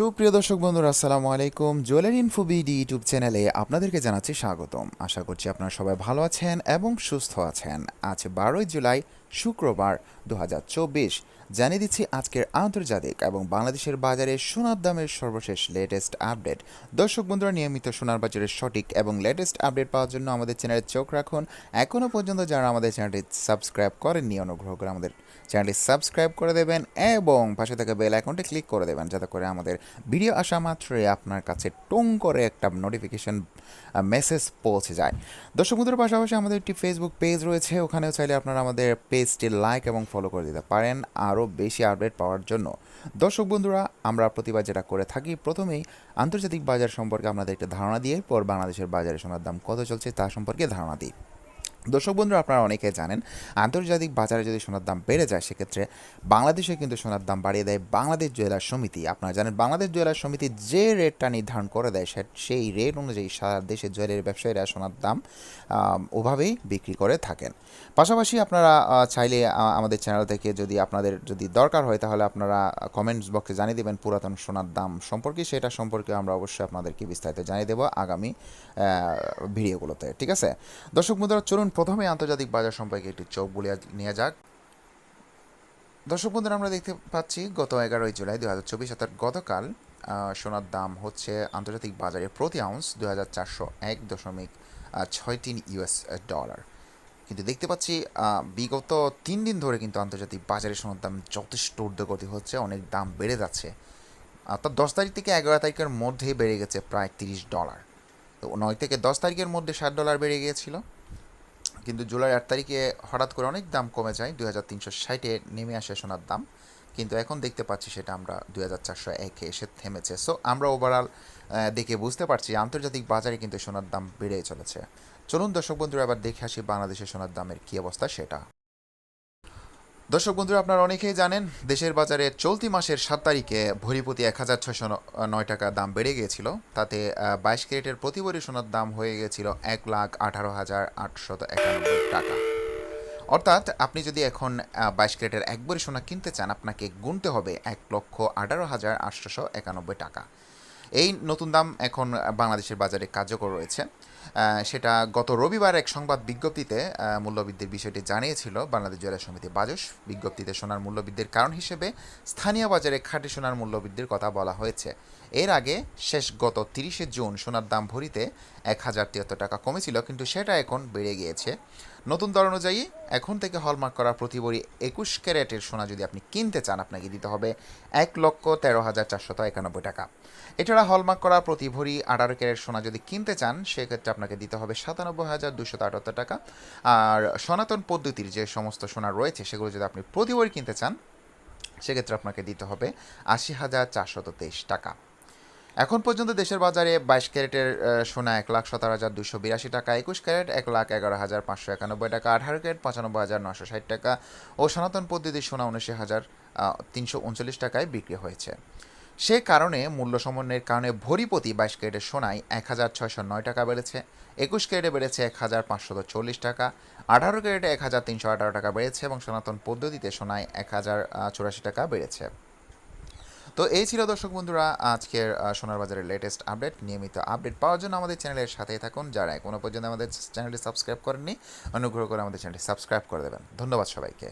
সুপ্রিয় দর্শক বন্ধুরা, আসসালামু আলাইকুম। জুয়েলারি ইনফো বিডি ইউটিউব চ্যানেলে আপনাদেরকে জানাচ্ছি স্বাগতম। আশা করছি আপনারা সবাই ভালো আছেন এবং সুস্থ আছেন। আজ বারোই জুলাই, শুক্রবার দু হাজার চব্বিশ। জানিয়ে দিচ্ছি আজকের আন্তর্জাতিক এবং বাংলাদেশের বাজারে সোনার দামের সর্বশেষ লেটেস্ট আপডেট দর্শক বন্ধুরা, নিয়মিত সোনার বাজারের সঠিক এবং লেটেস্ট আপডেট পাওয়ার জন্য আমাদের চ্যানেলে চোখ রাখুন। এখনও পর্যন্ত যারা আমাদের চ্যানেলটি সাবস্ক্রাইব করেননি, অনুগ্রহ করে আমাদের চ্যানেলটি সাবস্ক্রাইব করে দেবেন এবং পাশে থাকা বেল আইকনটি ক্লিক করে দেবেন, যাতে করে আমাদের ভিডিও আসা মাত্রই আপনার কাছে টং করে একটা নোটিফিকেশন মেসেজ পৌঁছে যায়। দর্শক বন্ধুর, পাশাপাশি আমাদের একটি ফেসবুক পেজ রয়েছে। ওখানেও চাইলে আপনারা আমাদের পেজটি লাইক এবং ফলো করে দিতে পারেন আরও বেশি আপডেট পাওয়ার জন্য। দর্শক বন্ধুরা, আমরা প্রতিবার যেটা করে থাকি, প্রথমেই আন্তর্জাতিক বাজার সম্পর্কে আপনাদের একটা ধারণা দিয়ে পর বাংলাদেশের বাজারে সোনার দাম কত চলছে তা সম্পর্কে ধারণা দিই। দর্শক বন্ধুরা, আপনারা অনেকে জানেন, আন্তর্জাতিক বাজারে যদি সোনার দাম বেড়ে যায়, সেক্ষেত্রে বাংলাদেশে কিন্তু সোনার দাম বাড়িয়ে দেয় বাংলাদেশ জুয়েলার সমিতি। আপনারা জানেন, বাংলাদেশ জুয়েলার সমিতি যে রেটটা নির্ধারণ করে দেয়, সে- সেই রেট অনুযায়ী সারা দেশের জুয়েলারি ব্যবসায়ীরা সোনার দাম ওভাবেই বিক্রি করে থাকেন। পাশাপাশি আপনারা চাইলে আমাদের চ্যানেল থেকে যদি আপনাদের যদি দরকার হয়, তাহলে আপনারা কমেন্টস বক্সে জানিয়ে দেবেন পুরাতন সোনার দাম সম্পর্কে। সেটা সম্পর্কে আমরা অবশ্যই আপনাদেরকে বিস্তারিত জানিয়ে দেবো আগামী ভিডিওগুলোতে ঠিক আছে? দর্শক বন্ধুরা, চলুন প্রথমে আন্তর্জাতিক বাজার সম্পর্কে একটি চোখ বলে নেওয়া যাক। দর্শক বন্ধুরা, আমরা দেখতে পাচ্ছি গত এগারোই জুলাই দু হাজার চব্বিশ, অর্থাৎ গতকাল সোনার দাম হচ্ছে আন্তর্জাতিক বাজারে প্রতি আউন্স দু হাজার চারশো এক দশমিক ছয় তিন ইউএস ডলার। কিন্তু দেখতে পাচ্ছি বিগত তিন দিন ধরে কিন্তু আন্তর্জাতিক বাজারে সোনার দাম যথেষ্ট ঊর্ধ্বগতি হচ্ছে, অনেক দাম বেড়ে যাচ্ছে। অর্থাৎ দশ তারিখ থেকে এগারো তারিখের মধ্যেই বেড়ে গেছে প্রায় তিরিশ ডলার। তো নয় থেকে দশ তারিখের মধ্যে ষাট ডলার বেড়ে গিয়েছিল। কিন্তু জুলাই আট তারিখে হঠাৎ করে অনেক দাম কমে যায়, দুই হাজার তিনশো ষাটে নেমে আসে সোনার দাম। কিন্তু এখন দেখতে পাচ্ছি সেটা আমরা দুই হাজার চারশো একে এসে থেমেছে। সো আমরা ওভারঅল দেখে বুঝতে পারছি আন্তর্জাতিক বাজারে কিন্তু সোনার দাম বেড়ে চলেছে। চলুন দর্শক বন্ধুরা, এবার দেখে আসি বাংলাদেশের সোনার দামের কী অবস্থা সেটা। দর্শক বন্ধুরা, আপনারা অনেকেই জানেন, দেশের বাজারে চলতি মাসের সাত তারিখে ভরিপতি এক হাজার ছয়শো নয় টাকা দাম বেড়ে গিয়েছিল। তাতে বাইশ ক্যারেটের প্রতি ভরি সোনার দাম হয়ে গিয়েছিল এক লাখ আঠারো হাজার আটশত একানব্বই টাকা। অর্থাৎ, আপনি যদি এখন বাইশ ক্যারেটের এক ভরি সোনা কিনতে চান, আপনাকে গুনতে হবে এক লক্ষ আঠারো হাজার আটশোশো একানব্বই টাকা। এই নতুন দাম এখন বাংলাদেশের বাজারে কার্যকর রয়েছে। সেটা গত রবিবার এক সংবাদ বিজ্ঞপ্তিতে মূল্যবৃদ্ধির বিষয়টি জানিয়েছিল বাংলাদেশ জেলা সমিতি বাজস। বিজ্ঞপ্তিতে সোনার মূল্যবৃদ্ধির কারণ হিসেবে স্থানীয় বাজারে খাঁটি সোনার মূল্যবৃদ্ধির কথা বলা হয়েছে। এর আগে শেষ গত তিরিশে জুন সোনার দাম ভরিতে এক হাজার তিয়াত্তর টাকা কমেছিল, কিন্তু সেটা এখন বেড়ে গিয়েছে। নতুন দর অনুযায়ী এখন থেকে হলমার্ক করা প্রতি ভরি একুশ ক্যারেটের সোনা যদি আপনি কিনতে চান, আপনাকে দিতে হবে এক লক্ষ তেরো হাজার চারশত একানব্বই টাকা। এছাড়া হলমার্ক করা প্রতি ভরি আঠারো ক্যারেট সোনা যদি কিনতে চান, সেক্ষেত্রে আপনাকে দিতে হবে সাতানব্বই হাজার দুশো আটাত্তর টাকা। আর সনাতন পদ্ধতির যে সমস্ত সোনা রয়েছে, সেগুলো যদি আপনি প্রতি ভরি কিনতে চান, সেক্ষেত্রে আপনাকে দিতে হবে আশি হাজার চারশত তেইশ টাকা। এখন পর্যন্ত দেশের বাজারে বাইশ ক্যারেটের সোনা এক লাখ সতেরো হাজার দুশো বিরাশি টাকা, একুশ ক্যারেট এক লাখ এগারো হাজার পাঁচশো একানব্বই টাকা, আঠারো ক্যারেট পঁচানব্বই হাজার নশো ষাট টাকা ও সনাতন পদ্ধতির সোনা উনিশি হাজার তিনশো উনচল্লিশ টাকায় বিক্রি হয়েছে। সে কারণে মূল্য সমন্বয়ের কারণে ভরিপতি বাইশ ক্যারেটের সোনায় এক হাজার ছয়শো নয় টাকা বেড়েছে। একুশ ক্যারেটে বেড়েছে এক হাজার পাঁচশত চল্লিশ টাকা। আঠারো ক্যারেটে এক হাজার তিনশো আঠারো টাকা বেড়েছে এবং সনাতন পদ্ধতিতে সোনায় এক হাজার চুরাশি টাকা বেড়েছে। তো এই ছিল দর্শক বন্ধুরা আজকের সোনার বাজারের লেটেস্ট আপডেট নিয়মিত আপডেট পাওয়ার জন্য আমাদের চ্যানেলের সাথেই থাকুন। যারা এখনও পর্যন্ত আমাদের চ্যানেলটি সাবস্ক্রাইব করেননি, অনুগ্রহ করে আমাদের চ্যানেলটি সাবস্ক্রাইব করে দেবেন। ধন্যবাদ সবাইকে।